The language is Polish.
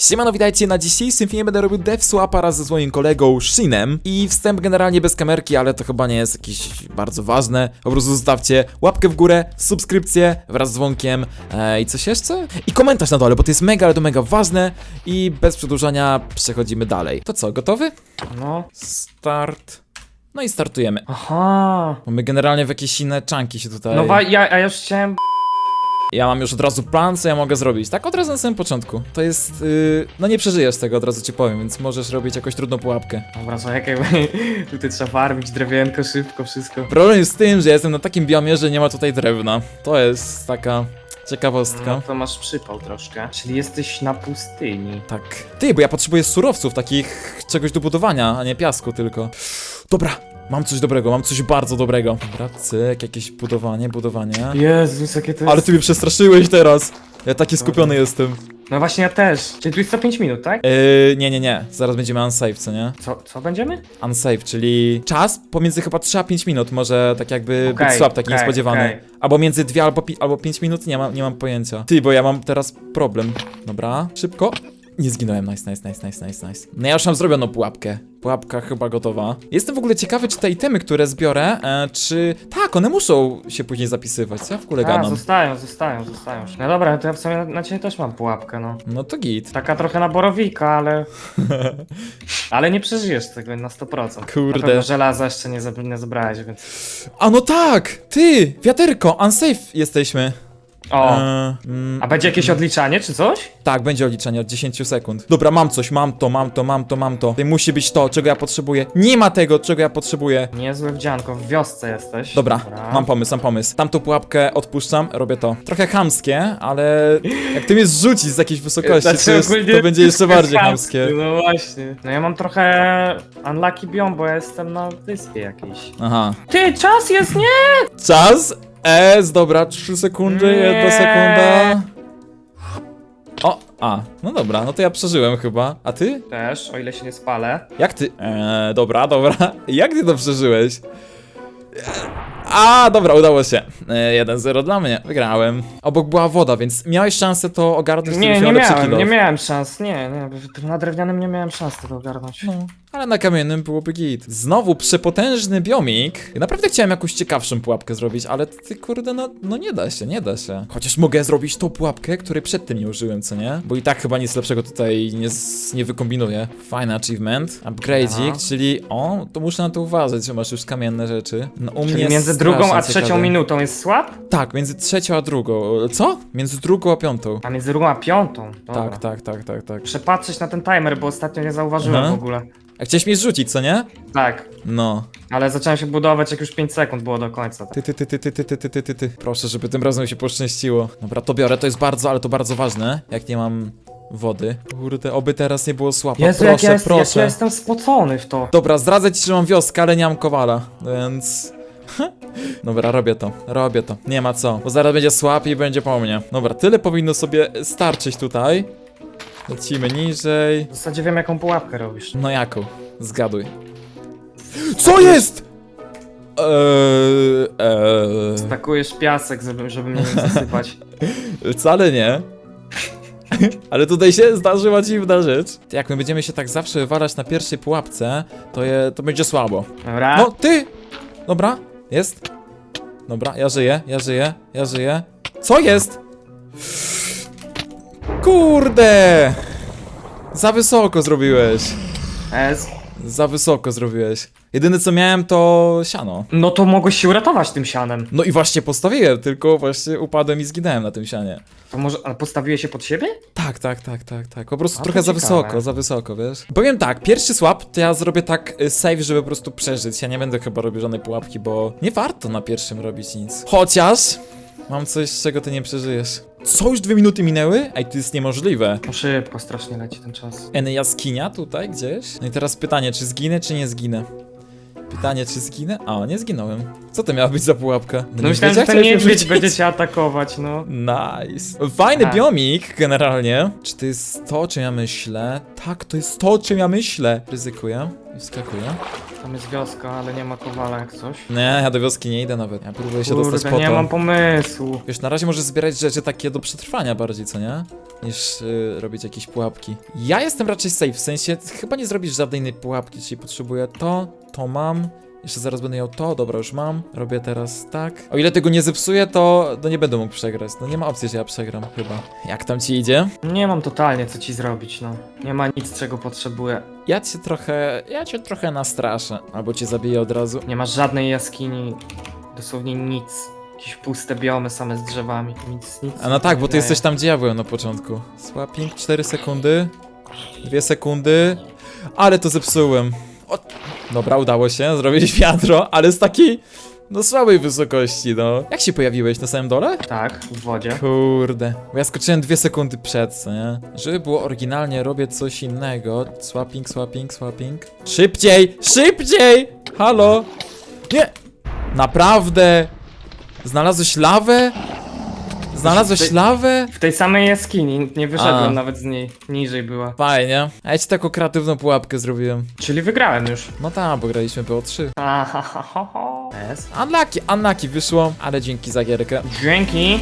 Siemano, witajcie, na dzisiejszym filmie będę robił Death Swapa raz ze swoim kolegą Shinem i wstęp generalnie bez kamerki, ale to chyba nie jest jakieś bardzo ważne. Po prostu zostawcie łapkę w górę, subskrypcję wraz z dzwonkiem e, i coś jeszcze? I komentarz na dole, bo to jest mega, ale to mega ważne i bez przedłużania przechodzimy dalej. To co, gotowy? No. Start. No i startujemy. Aha. Mamy generalnie w jakieś inne czanki się tutaj... No wa- ja, a ja już chciałem. Ja mam już od razu plan, co ja mogę zrobić. Tak od razu na samym początku. To jest. Yy, no nie przeżyjesz tego, od razu ci powiem, więc możesz robić jakąś trudną pułapkę. Dobra, co jak tutaj trzeba farmić drewienko, szybko, wszystko. Problem jest z tym, że ja jestem na takim biomie, że nie ma tutaj drewna. To jest taka ciekawostka. No to masz przypał troszkę. Czyli jesteś na pustyni. Tak. Ty, bo ja potrzebuję surowców, takich czegoś do budowania, a nie piasku tylko. Dobra, mam coś dobrego, mam coś bardzo dobrego. Dobra, cyk, jakieś budowanie, budowanie. Jezus, jakie to jest. Ale ty mnie przestraszyłeś teraz. Ja taki skupiony jestem. No właśnie ja też. Czyli tu jest co 5 minut, tak? Yy, nie, nie, nie. Zaraz będziemy unsafe, co nie? Co, co będziemy? unsafe, czyli czas pomiędzy chyba 3 a 5 minut może tak jakby Okej, być słab, taki okej, niespodziewany. okej. Albo między 2 albo, pi- albo 5 minut, nie mam, nie mam pojęcia. Ty, bo ja mam teraz problem. Dobra, szybko. Nie zginąłem, nice, nice, nice, nice, nice, nice. No ja już mam zrobioną pułapkę. Pułapka chyba gotowa. Jestem w ogóle ciekawy, czy te itemy, które zbiorę, e, czy... Tak, one muszą się później zapisywać, co ja w ogóle A, gadam? zostają, zostają, zostają. No dobra, to ja w sumie na, na ciebie też mam pułapkę, no. No to git. Taka trochę na borowika, ale... ale nie przeżyjesz tego na 100%. Kurde. Na pewno żelaza jeszcze nie, zab- nie zebrałeś, więc... A no tak! Ty! Wiaterko! Unsafe jesteśmy. O! E, mm, A będzie jakieś odliczanie, czy coś? Tak, będzie odliczenie od 10 sekund. Dobra, mam coś, mam to, mam to, mam to, mam to. Tutaj musi być to, czego ja potrzebuję. Nie ma tego, czego ja potrzebuję. Niezłe wdzianko, w wiosce jesteś. Dobra, mam pomysł, mam pomysł. Tamtą pułapkę odpuszczam, robię to. Trochę chamskie, ale jak ty mnie zrzucisz z jakiejś wysokości, Znaczy, to, jest, ogólnie to będzie jeszcze bardziej chamskie, chamskie. No właśnie. No ja mam trochę unlucky biom, bo ja jestem na wyspie jakiejś. Aha. Ty, czas jest, nie! Czas? S, dobra, 3 sekundy, Nie. jedna sekunda. O, a, no dobra, no to ja przeżyłem chyba. A ty? Też, o ile się nie spalę. Jak ty? Eee, dobra, dobra. Jak ty to przeżyłeś? A, dobra, udało się. Eee, 1-0 dla mnie. Wygrałem. Obok była woda, więc miałeś szansę to ogarnąć, Nie, gdybyś nie miał lepszy miałem, nie miałem szans, nie, nie, na drewnianym nie miałem szans tego ogarnąć. No, ale na kamiennym byłoby git. Znowu przepotężny biomik. Ja naprawdę chciałem jakąś ciekawszą pułapkę zrobić, ale ty kurde, no, no nie da się, nie da się. Chociaż mogę zrobić tą pułapkę, której przedtem nie użyłem, co nie? Bo i tak chyba nic lepszego tutaj nie, z- nie wykombinuję. Fajny achievement. Upgrade'ik, Aha. czyli o, to muszę na to uważać, że masz już kamienne rzeczy. No u mnie Czyli między strasznie drugą a trzecią ciekawe. minutą jest słab? Tak, między trzecią a drugą. Co? Między drugą a piątą. A między drugą a piątą? Dobra. Tak, tak, tak, tak, tak. Muszę patrzeć na ten timer, bo ostatnio nie zauważyłem Aha. w ogóle. A chciałeś mnie zrzucić, co nie? Tak, No. ale zacząłem się budować jak już 5 sekund było do końca. Ty, ty, ty, ty, ty, ty, ty, ty, ty, ty, ty. Proszę, żeby tym razem się poszczęściło. Dobra, to biorę, to jest bardzo, ale to bardzo ważne, jak nie mam wody. Kurde, oby teraz nie było słabo. Jezu, proszę, jak, ja jest, jak proszę. ja jestem spocony w to. Dobra, zdradzę ci, że mam wioskę, ale nie mam kowala, więc... Dobra, robię to, robię to. Nie ma co, bo zaraz będzie słab i będzie po mnie. Dobra, tyle powinno sobie starczyć tutaj. Lecimy niżej. W zasadzie wiem jaką pułapkę robisz. No jaką? Zgaduj. Co jest?! Eee, eee... Stakujesz piasek, żeby, żeby mnie nie zasypać. Wcale nie. Ale tutaj się zdarzyła dziwna rzecz. Jak my będziemy się tak zawsze wywalać na pierwszej pułapce, to, je, to będzie słabo. Dobra? No, ty! Dobra, jest. Dobra, ja żyję, ja żyję, ja żyję. Co jest? Kurde! Za wysoko zrobiłeś. S. Za wysoko zrobiłeś. Jedyne co miałem to siano. No to mogłeś się uratować tym sianem. No i właśnie postawiłem, tylko właśnie upadłem i zginąłem na tym sianie. To może ale postawiłeś się pod siebie? Tak, tak, tak, tak, tak. Po prostu A, to trochę za ciekawe. wysoko, za wysoko, wiesz? Powiem tak, pierwszy swap to ja zrobię tak y, save, żeby po prostu przeżyć. Ja nie będę chyba robił żadnej pułapki, bo nie warto na pierwszym robić nic. Chociaż mam coś, z czego ty nie przeżyjesz. Co, już dwie minuty minęły? Ej, to jest niemożliwe. No szybko, strasznie leci ten czas. Eny jaskinia tutaj gdzieś? No i teraz pytanie, czy zginę, czy nie zginę? Pytanie, czy zginę? A, nie zginąłem. Co to miała być za pułapka? No myślałem, że ten niedźwiedź będzie cię atakować, no. Nice. Fajny Tak. biomik generalnie. Czy to jest to, o czym ja myślę? Tak, to jest to, o czym ja myślę. Ryzykuję i wskakuję. Tam jest wioska, ale nie ma kowala jak coś. Nie, ja do wioski nie idę nawet. Ja próbuję się dostać Kurde, po nie to. mam pomysłu. Wiesz, na razie możesz zbierać rzeczy takie do przetrwania bardziej, co nie? Niż y, robić jakieś pułapki. Ja jestem raczej safe, w sensie chyba nie zrobisz żadnej innej pułapki, czyli potrzebuję to, to mam. Jeszcze zaraz będę miał to, dobra, już mam. Robię teraz tak. O ile tego nie zepsuję, to, to nie będę mógł przegrać. No nie ma opcji, że ja przegram chyba. Jak tam ci idzie? Nie mam totalnie co ci zrobić, no. Nie ma nic, czego potrzebuję. Ja cię trochę, ja cię trochę nastraszę. Albo cię zabiję od razu. Nie masz żadnej jaskini, dosłownie nic. Jakieś puste biomy same z drzewami. Nic, nic. A no tak, bo ty jesteś tam, gdzie ja byłem na początku. Swapping, 4 sekundy. 2 sekundy. Ale to zepsułem. O, dobra, udało się zrobić wiadro, ale z takiej, no słabej wysokości, no. Jak się pojawiłeś na samym dole? Tak, w wodzie. Kurde, bo ja skoczyłem 2 sekundy przed, co nie? Żeby było oryginalnie, robię coś innego. Swapping, swapping, swapping. Szybciej, szybciej! Halo? Nie! Naprawdę? Znalazłeś lawę? Znalazłeś Ty- lawę? W tej samej jaskini, nie wyszedłem A. nawet z niej. Niżej była. Fajnie. A ja ci taką kreatywną pułapkę zrobiłem. Czyli wygrałem już. No tak, bo graliśmy PO3. Ahahaha. Jest. Unlucky, unlucky wyszło, ale dzięki za gierkę. Dzięki.